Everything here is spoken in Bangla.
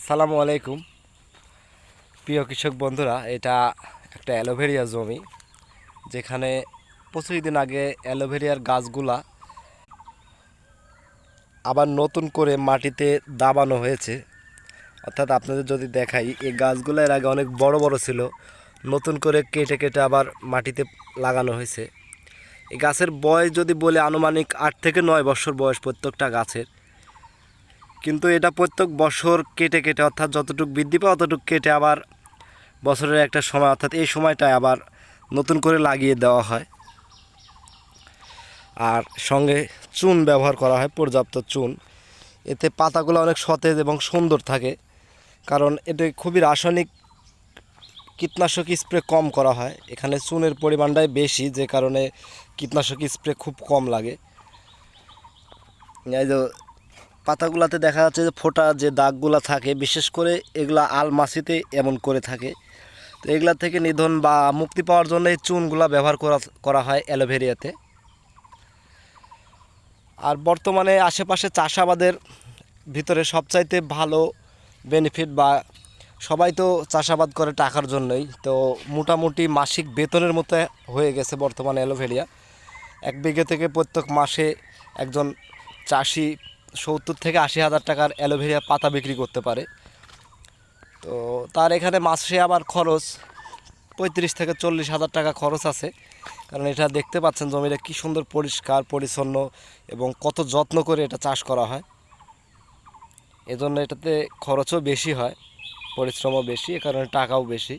আসসালামু আলাইকুম। প্রিয় কৃষক বন্ধুরা, এটা একটা অ্যালোভেরিয়া জমি, যেখানে পঁচিশ দিন আগে অ্যালোভেরিয়ার গাছগুলা আবার নতুন করে মাটিতে দাবানো হয়েছে। অর্থাৎ আপনাদের যদি দেখাই, এই গাছগুলো এর আগে অনেক বড় বড় ছিল, নতুন করে কেটে কেটে আবার মাটিতে লাগানো হয়েছে। এই গাছের বয়স যদি বলে আনুমানিক আট থেকে নয় বছর বয়স প্রত্যেকটা গাছের কিন্তু এটা প্রত্যেক বছর কেটে কেটে, অর্থাৎ যতটুকু বৃদ্ধি পায় অতটুকু কেটে আবার বছরের একটা সময়, অর্থাৎ এই সময়টায় আবার নতুন করে লাগিয়ে দেওয়া হয়। আর সঙ্গে চুন ব্যবহার করা হয়, পর্যাপ্ত চুন। এতে পাতাগুলো অনেক সতেজ এবং সুন্দর থাকে, কারণ এতে খুবই রাসায়নিক কীটনাশক স্প্রে কম করা হয়। এখানে চুনের পরিমাণটাই বেশি, যে কারণে কীটনাশক স্প্রে খুব কম লাগে। পাতাগুলাতে দেখা যাচ্ছে যে ফোটা যে দাগগুলা থাকে, বিশেষ করে এগুলা আলমাসিতে এমন করে থাকে। তো এগুলা থেকে নিধন বা মুক্তি পাওয়ার জন্য এই চুনগুলা ব্যবহার করা করা হয় অ্যালোভেরিয়াতে। আর বর্তমানে আশেপাশে চাষাবাদের ভিতরে সবচাইতে ভালো বেনিফিট বা সবাই তো চাষাবাদ করে টাকার জন্যই, তো মোটামুটি মাসিক বেতনের মতো হয়ে গেছে বর্তমানে অ্যালোভেরিয়া। এক বিঘে থেকে প্রত্যেক মাসে একজন চাষি সত্তর থেকে আশি হাজার টাকার অ্যালোভেরিয়া পাতা বিক্রি করতে পারে। তো তার এখানে মাসে আবার খরচ পঁয়ত্রিশ থেকে চল্লিশ হাজার টাকা খরচ আছে। কারণ এটা দেখতে পাচ্ছেন জমিটা কী সুন্দর পরিষ্কার, পরিচ্ছন্ন এবং কত যত্ন করে এটা চাষ করা হয়। এজন্য এটাতে খরচও বেশি হয়, পরিশ্রমও বেশি, এ কারণে টাকাও বেশি।